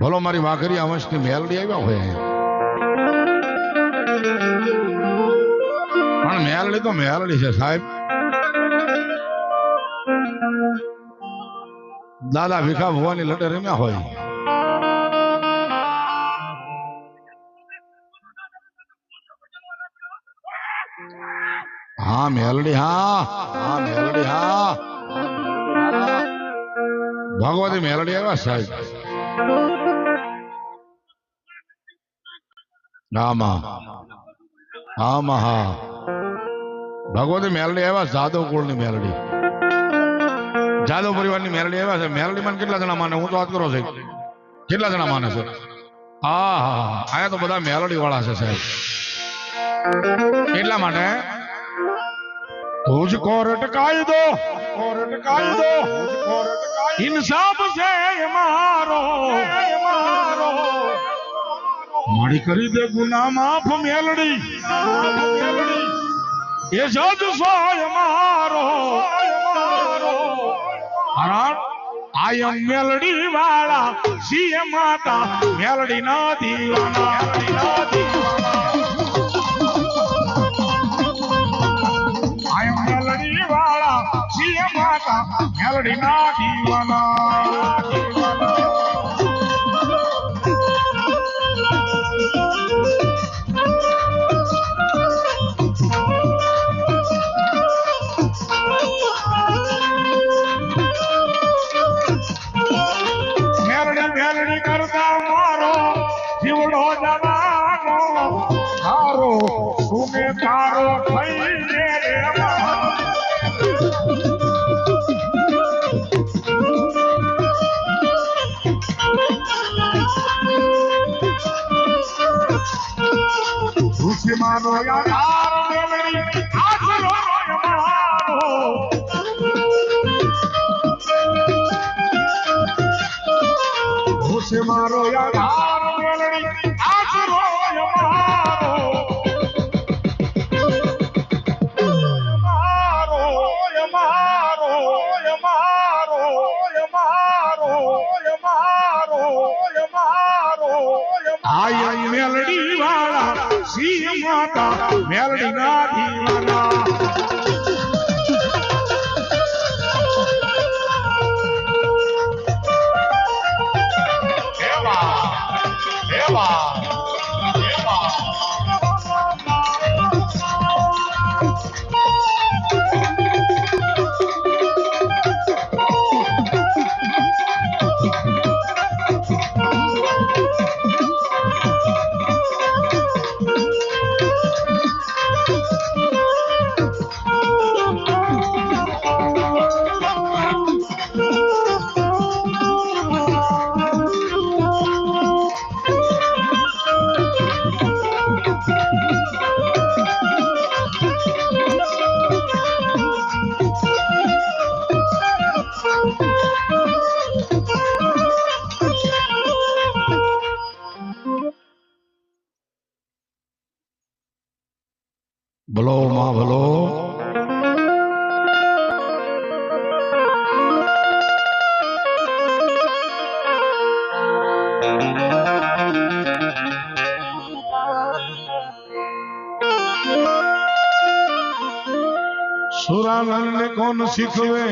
ભલો મારી વાઘરી અવંશની મેલડી આવ્યા હોય. પણ મેલડી તો મેલડી છે, સાહેબ. દાદા ભીખા ભવાની લટે રમ્યા હોય. હા, મેલડી, હા. હા, મેલડી, હા. ભગવતી મેલડી આવ્યા, સાહેબ. આમાં આમાં હા. ભગવતી મેલડી આવ્યા જાદવ કુળની મેલડી. જાદવ પરિવારની મેલડી આવ્યા છે. મેલડી માં કેટલા જણા માને? હું તો વાત કરો છે કેટલા જણા માને છે? હા હા હા. આયા તો બધા મેલડી વાળા છે, સાહેબ. એટલા માટે તુજ કોર્ટ કાયદો કોર્ટ કાયદો ઇન્સાફ છે મારો. મારો. મારી કરી દે ગુના માફ મેલડી. એ જજ સોય મારો. આયમ મેલડી વાળા સીએ માતા મેલડી ના દીવાના. માતા મેલડી ના દીવાના તારો સુને તારો થઈ રે ઋષિ માનો યાર મેલડી આશરો મારો ખુશ મારો યાર વાળા સિંહ માતા મેલડી ના દીવાના. એવા એવા એવા. ભલો માં ભલો સુરાનંદ કોણ શીખવે?